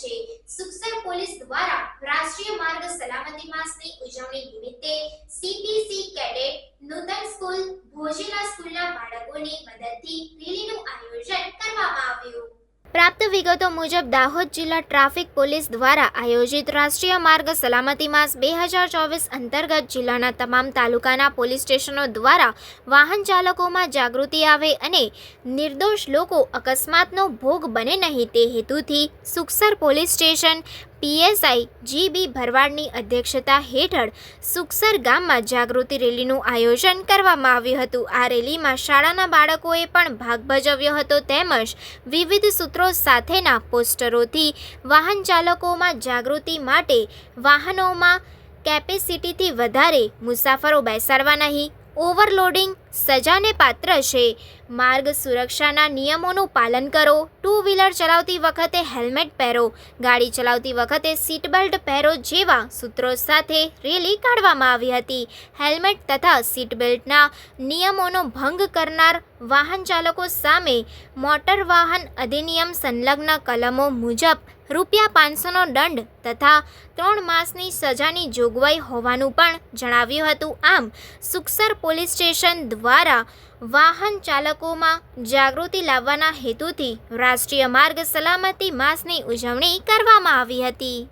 છે. સુખસર પોલીસ દ્વારા રાષ્ટ્રીય માર્ગ સલામતી માસની ઉજવણી નિમિત્તે CPC cadet Nutan school Bhojela સ્કૂલના બાળકોની મદદથી પ્રાપ્ત વિગતો મુજબ, દાહોદ જિલ્લા ટ્રાફિક પોલીસ દ્વારા આયોજિત રાષ્ટ્રીય માર્ગ સલામતી માસ બે હજાર ચોવીસ અંતર્ગત જિલ્લાના તમામ તાલુકાના પોલીસ સ્ટેશનો દ્વારા વાહન ચાલકોમાં જાગૃતિ આવે અને નિર્દોષ લોકો અકસ્માતનો ભોગ બને નહીં તે હેતુથી Sukhsar police station PSI G B ભરવાડની અધ્યક્ષતા હેઠળ સુખસર ગામમાં જાગૃતિ રેલીનું આયોજન કરવામાં આવ્યું હતું. આ રેલીમાં શાળાના બાળકોએ પણ ભાગ ભજવ્યો હતો તેમજ વિવિધ સૂત્રો સાથેના પોસ્ટરોથી વાહન ચાલકોમાં જાગૃતિ માટે વાહનોમાં કેપેસિટીથી વધારે મુસાફરો બેસાડવા નહીં, ઓવરલોડિંગ સજાને પાત્ર છે. માર્ગ સુરક્ષાના નિયમોનું પાલન કરો. ટુ વ્હીલર ચલાવતી વખતે હેલ્મેટ પહેરો. ગાડી ચલાવતી વખતે સીટ બેલ્ટ પહેરો જેવા સૂત્રો સાથે રેલી કાઢવામાં આવી હતી. હેલ્મેટ તથા સીટ બેલ્ટના નિયમોનો ભંગ કરનાર વાહન ચાલકો સામે મોટર વાહન અધિનિયમ સંલગ્ન કલમો મુજબ રૂપિયા પાંચસોનો દંડ તથા ત્રણ માસની સજાની જોગવાઈ હોવાનું પણ જણાવ્યું હતું. આમ, સુખસર પોલીસ સ્ટેશન દ્વારા વાહન ચાલકોમાં જાગૃતિ લાવવાના હેતુથી રાષ્ટ્રીય માર્ગ સલામતી માસની ઉજવણી કરવામાં આવી હતી.